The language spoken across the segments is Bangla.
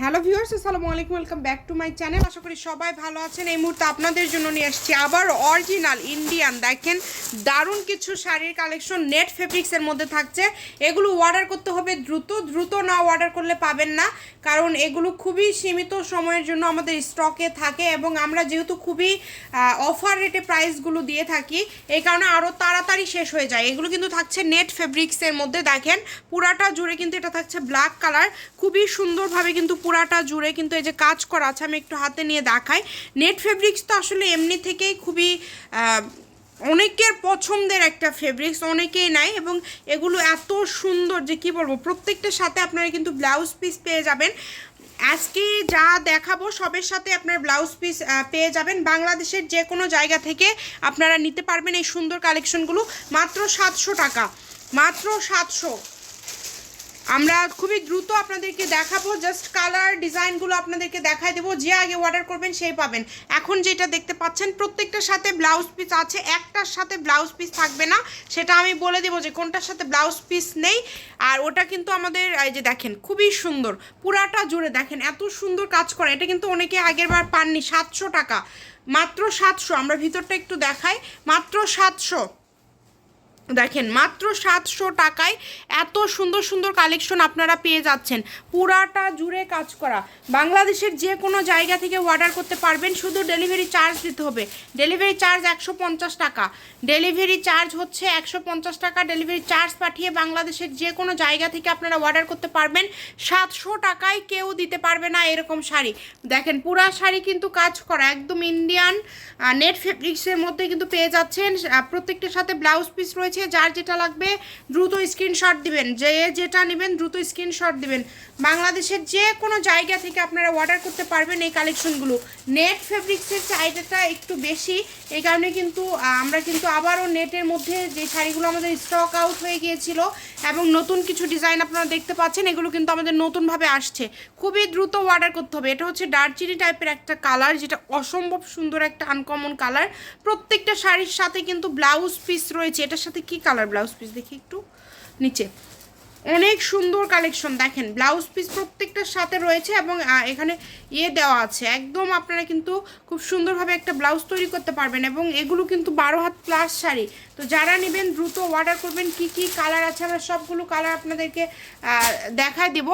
হ্যালো ভিউয়ার্স, আসসালামু আলাইকুম, welcome back to my channel. আশা করি সবাই ভালো আছেন। এই মুহূর্তে আপনাদের জন্য নিয়ে আসছি আবার অরিজিনাল ইন্ডিয়ান। দেখেন, দারুণ কিছু শাড়ির কালেকশন, নেট ফেব্রিক্সের মধ্যে থাকছে। এগুলো অর্ডার করতে হবে দ্রুত দ্রুত না অর্ডার করলে পাবেন না। কারণ এগুলো খুবই সীমিত সময়ের জন্য আমাদের স্টকে থাকে এবং আমরা যেহেতু খুবই অফার রেটে প্রাইসগুলো দিয়ে থাকি, এই কারণে আরও তাড়াতাড়ি শেষ হয়ে যায়। এগুলো কিন্তু থাকছে নেট ফেব্রিক্সের মধ্যে। দেখেন, পুরাটা জুড়ে কিন্তু এটা থাকছে ব্ল্যাক কালার খুবই সুন্দরভাবে কিন্তু পুরাটা জুড়ে কিন্তু এই যে কাজ করা আছে, আমি একটু হাতে নিয়ে দেখাই। নেট ফেব্রিক্স তো আসলে এমনি থেকেই খুবই অনেকের পছন্দের একটা ফেব্রিক্স অনেকেই নাই এবং এগুলো এত সুন্দর যে কি বলব, প্রত্যেকটার সাথে আপনারা কিন্তু ব্লাউজ পিস পেয়ে যাবেন। আজকে যা দেখাবো সবের সাথে আপনার ব্লাউজ পিস পেয়ে যাবেন। বাংলাদেশের যে কোনো জায়গা থেকে আপনারা নিতে পারবেন এই সুন্দর কালেকশনগুলো মাত্র সাতশো টাকা, মাত্র সাতশো। আমরা খুবই দ্রুত আপনাদেরকে দেখাবো জাস্ট কালার ডিজাইনগুলো আপনাদেরকে দেখাই দেবো, যে আগে অর্ডার করবেন সেই পাবেন। এখন যেটা দেখতে পাচ্ছেন, প্রত্যেকটার সাথে ব্লাউজ পিস আছে, একটার সাথে ব্লাউজ পিস থাকবে না। সেটা আমি বলে দেবো যে কোনটার সাথে ব্লাউজ পিস নেই। আর ওটা কিন্তু আমাদের, এই যে দেখেন, খুবই সুন্দর। পুরাটা জুড়ে দেখেন, এত সুন্দর কাজ করে। এটা কিন্তু অনেকে আগের বার পাননি, সাতশো টাকা। মাত্র সাতশো, আমরা ভিতরটা একটু দেখাই। মাত্র সাতশো। দেখেন, মাত্র সাতশো টাকায় এত সুন্দর সুন্দর কালেকশন আপনারা পেয়ে যাচ্ছেন। পুরাটা জুড়ে কাজ করা। বাংলাদেশের যে কোনো জায়গা থেকে অর্ডার করতে পারবেন। শুধু ডেলিভারি চার্জ দিতে হবে। ডেলিভারি চার্জ একশো পঞ্চাশ টাকা। ডেলিভারি চার্জ হচ্ছে একশো পঞ্চাশ টাকা। ডেলিভারি চার্জ পাঠিয়ে বাংলাদেশের যে কোনো জায়গা থেকে আপনারা অর্ডার করতে পারবেন। সাতশো টাকায় কেউ দিতে পারবে না এরকম শাড়ি। দেখেন, পুরা শাড়ি কিন্তু কাজ করা। একদম ইন্ডিয়ান নেট ফেব্রিক্সের মধ্যে কিন্তু পেয়ে যাচ্ছেন। প্রত্যেকটার সাথে ব্লাউজ পিস রয়েছে। যার যেটা লাগবে দ্রুত স্ক্রিনশট দিবেন। যে যেটা নেবেন, দ্রুত স্ক্রিনশট দিবেন। বাংলাদেশের যে কোনো জায়গা থেকে আপনারা অর্ডার করতে পারবেন এই কালেকশনগুলো নেট ফেব্রিক্সের চাহিদাটা একটু বেশি, এই কারণে কিন্তু আমরা কিন্তু আবারও নেটের মধ্যে যে শাড়িগুলো আমাদের স্টক আউট হয়ে গিয়েছিল এবং নতুন কিছু ডিজাইন আপনারা দেখতে পাচ্ছেন, এগুলো কিন্তু আমাদের নতুনভাবে আসছে। খুবই দ্রুত অর্ডার করতে হবে। এটা হচ্ছে দারচিনি টাইপের একটা কালার যেটা অসম্ভব সুন্দর একটা আনকমন কালার প্রত্যেকটা শাড়ির সাথে কিন্তু ব্লাউজ পিস রয়েছে, এটার সাথে কি কালার ব্লাউজ পিস দেখি একটু নিচে। অনেক সুন্দর কালেকশন দেখেন ব্লাউজ পিস প্রত্যেকটার সাথে রয়েছে এবং এখানে ইয়ে দেওয়া আছে। একদম আপনারা কিন্তু খুব সুন্দরভাবে একটা ব্লাউজ তৈরি করতে পারবেন এবং এগুলো কিন্তু বারো হাত প্লাস শাড়ি। তো যারা নেবেন, দ্রুত অর্ডার করবেন, কি কি কালার আছে, আমরা সবগুলো কালার আপনাদেরকে দেখায় দেব।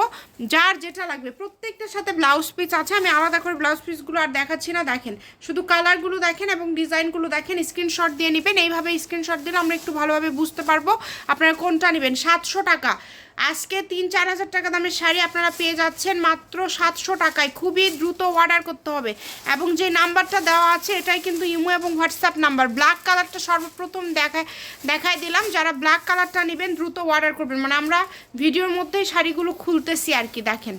যার যেটা লাগবে, প্রত্যেকটার সাথে ব্লাউজ পিস আছে। আমি আলাদা করে ব্লাউজ পিসগুলো আর দেখাচ্ছি না, দেখেন। শুধু কালারগুলো দেখেন এবং ডিজাইনগুলো দেখেন স্ক্রিনশট দিয়ে নেবেন। এইভাবে স্ক্রিনশট দিলে আমরা একটু ভালোভাবে বুঝতে পারব আপনারা কোনটা নেবেন। সাতশো টাকা। আজকে তিন, চার হাজার টাকা দামের শাড়ি আপনারা পেয়ে যাচ্ছেন মাত্র সাতশো টাকায়। খুবই দ্রুত অর্ডার করতে হবে। এবং যে নাম্বারটা দেওয়া আছে, এটাই কিন্তু ইমো এবং হোয়াটসঅ্যাপ নাম্বার। ব্ল্যাক কালারটা সর্বপ্রথম দেখায় দেখাই দিলাম। যারা ব্ল্যাক কালারটা নেবেন, দ্রুত অর্ডার করবেন। মানে আমরা ভিডিওর মধ্যেই শাড়িগুলো খুলতেছি আর কি, দেখেন।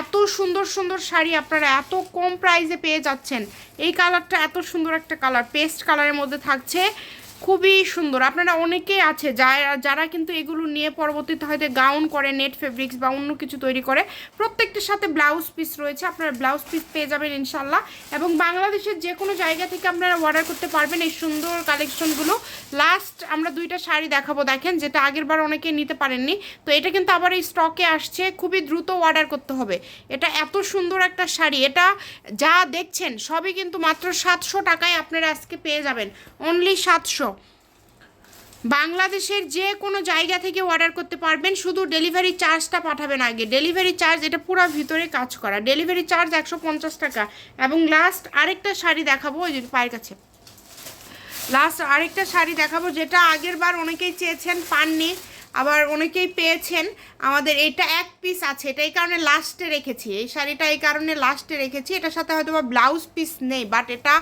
এত সুন্দর সুন্দর শাড়ি আপনারা এত কম প্রাইসে পেয়ে যাচ্ছেন। এই কালারটা এত সুন্দর একটা কালার পেস্ট কালারের মধ্যে থাকছে। খুবই সুন্দর। আপনারা অনেকেই আছে যারা যারা কিন্তু এগুলো নিয়ে পরবর্তীতে হয়তো গাউন করে নেট ফেব্রিক্স বা অন্য কিছু তৈরি করে, প্রত্যেকটার সাথে ব্লাউজ পিস রয়েছে, আপনারা ব্লাউজ পিস পেয়ে যাবেন ইনশাল্লাহ এবং বাংলাদেশের যে কোনো জায়গা থেকে আপনারা অর্ডার করতে পারবেন এই সুন্দর কালেকশনগুলো লাস্ট আমরা দুইটা শাড়ি দেখাবো, দেখেন, যেটা আগের বার অনেকে নিতে পারেননি। তো এটা কিন্তু আবার এই স্টকে আসছে, খুবই দ্রুত অর্ডার করতে হবে। এটা এত সুন্দর একটা শাড়ি, এটা যা দেখছেন, সবই কিন্তু মাত্র সাতশো টাকায় আপনারা আজকে পেয়ে যাবেন। অনলি সাতশো। বাংলাদেশের যে কোনো জায়গা থেকে অর্ডার করতে পারবেন, শুধু ডেলিভারি চার্জটা পাঠাবেন আগে। ডেলিভারি চার্জ এটা পুরো ভিতরে কাজ করা। ডেলিভারি চার্জ একশো পঞ্চাশ টাকা। এবং লাস্ট আরেকটা শাড়ি দেখাবো, ওই পায়ের কাছে। লাস্ট আরেকটা শাড়ি দেখাবো, যেটা আগের বার অনেকেই চেয়েছেন, পাননি, আবার অনেকেই পেয়েছেন। আমাদের এটা এক পিস আছে, এটা এই কারণে লাস্টে রেখেছি। এই শাড়িটা এই কারণে লাস্টে রেখেছি, এটার সাথে হয়তো বা ব্লাউজ পিস নেই বাট এটা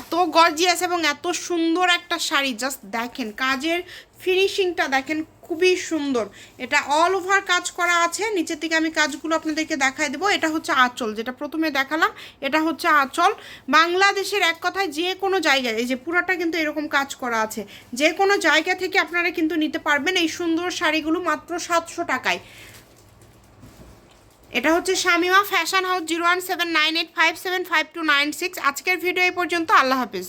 এত গর্জিয়াস এবং এত সুন্দর একটা শাড়ি জাস্ট দেখেন, কাজের ফিনিশিংটা দেখেন খুবই সুন্দর। এটা অল ওভার কাজ করা আছে। নিচের থেকে আমি কাজগুলো আপনাদেরকে দেখাই দেবো। এটা হচ্ছে আঁচল, যেটা প্রথমে দেখালাম। এটা হচ্ছে আঁচল। বাংলাদেশের এক কথায় যে কোনো জায়গায়, এই যে পুরোটা কিন্তু এরকম কাজ করা আছে। যে কোনো জায়গা থেকে আপনারা কিন্তু নিতে পারবেন এই সুন্দর শাড়িগুলো মাত্র সাতশো টাকায়। এটা হচ্ছে Shamima fashion house zero one seven nine eight five seven five two nine six. আজকের ভিডিও এই পর্যন্ত। আল্লাহ হাফিজ।